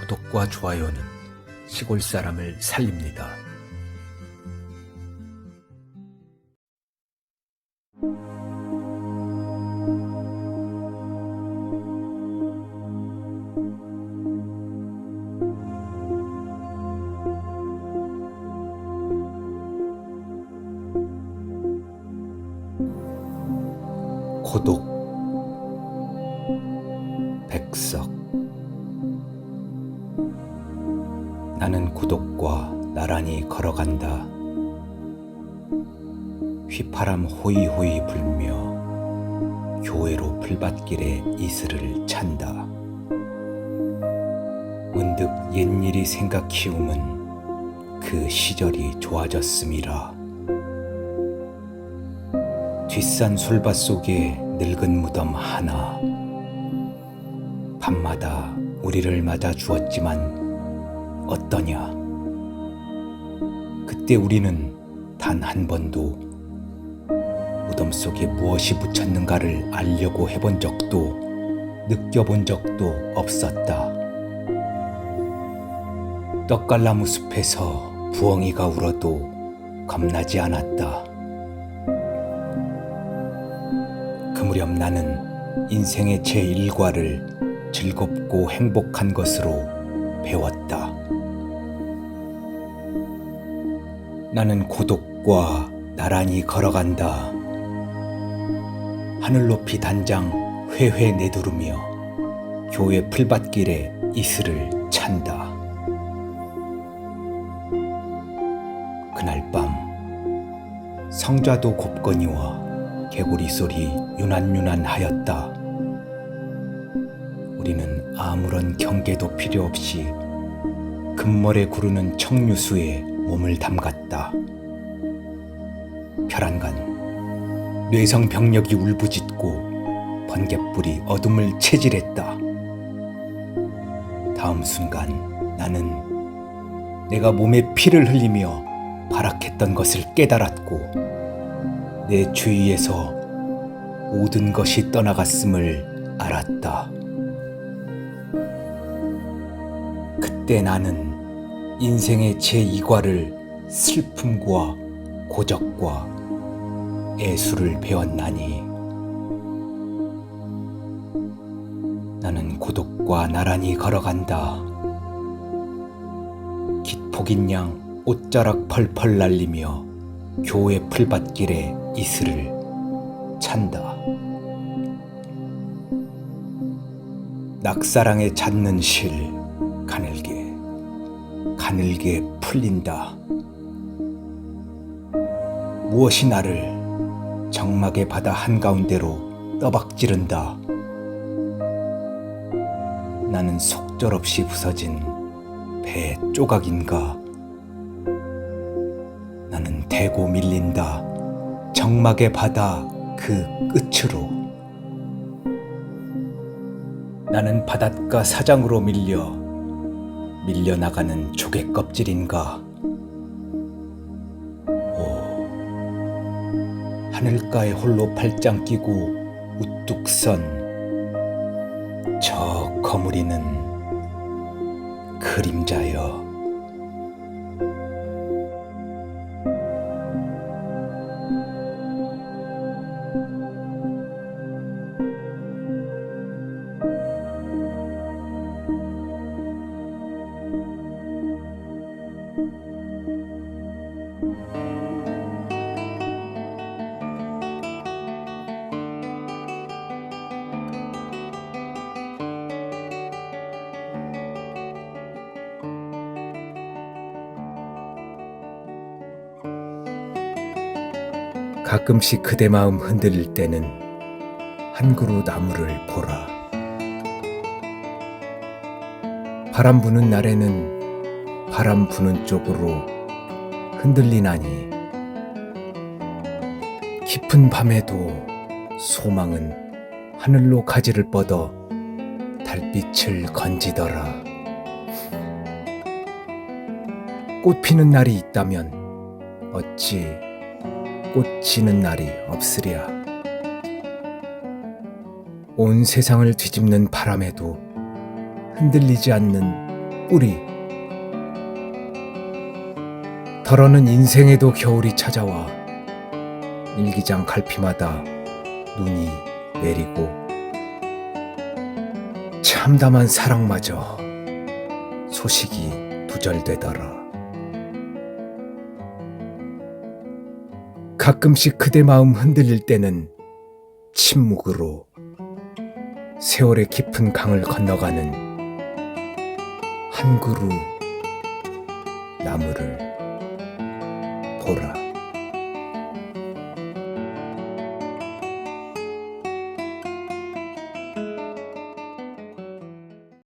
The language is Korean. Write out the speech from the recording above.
구독과 좋아요는 시골 사람을 살립니다. 고독 백석 나는 고독과 나란히 걸어간다. 휘파람 호이호이 불며 교회로 풀밭길에 이슬을 찬다. 문득 옛일이 생각히움은 그 시절이 좋아졌음이라. 뒷산 술밭 속에 늙은 무덤 하나. 밤마다 우리를 맞아 주었지만 어떠냐? 그때 우리는 단 한 번도 무덤 속에 무엇이 묻혔는가를 알려고 해본 적도 느껴본 적도 없었다. 떡갈나무 숲에서 부엉이가 울어도 겁나지 않았다. 그 무렵 나는 인생의 제1과를 즐겁고 행복한 것으로 배웠다. 나는 고독과 나란히 걸어간다. 하늘 높이 단장 회회 내두르며 교회 풀밭길에 이슬을 찬다. 그날 밤 성좌도 곱거니와 개구리 소리 유난유난하였다. 우리는 아무런 경계도 필요 없이 금머에 구르는 청류수에 몸을 담갔다. 별안간 뇌성 병력이 울부짖고 번갯불이 어둠을 체질했다. 다음 순간 나는 내가 몸에 피를 흘리며 발악했던 것을 깨달았고 내 주위에서 모든 것이 떠나갔음을 알았다. 그때 나는 인생의 제2과를 슬픔과 고적과 애수를 배웠나니 나는 고독과 나란히 걸어간다. 깃폭인 양 옷자락 펄펄 날리며 교회 풀밭길에 이슬을 찬다. 낙사랑에 잦는 실 가늘게 가늘게 풀린다. 무엇이 나를 정막의 바다 한가운데로 떠박지른다. 나는 속절없이 부서진 배 조각인가. 나는 대고 밀린다. 정막의 바다 그 끝으로. 나는 바닷가 사장으로 밀려 밀려나가는 조개 껍질인가? 오, 하늘가에 홀로 팔짱 끼고 우뚝 선 저 거무리는 그림자여. 가끔씩 그대 마음 흔들릴 때는 한 그루 나무를 보라. 바람 부는 날에는 바람 부는 쪽으로 흔들리나니 깊은 밤에도 소망은 하늘로 가지를 뻗어 달빛을 건지더라. 꽃 피는 날이 있다면 어찌 꽃 지는 날이 없으랴. 온 세상을 뒤집는 바람에도 흔들리지 않는 뿌리. 덜어는 인생에도 겨울이 찾아와 일기장 갈피마다 눈이 내리고 참담한 사랑마저 소식이 두절되더라. 가끔씩 그대 마음 흔들릴 때는 침묵으로 세월의 깊은 강을 건너가는 한 그루 나무를 보라.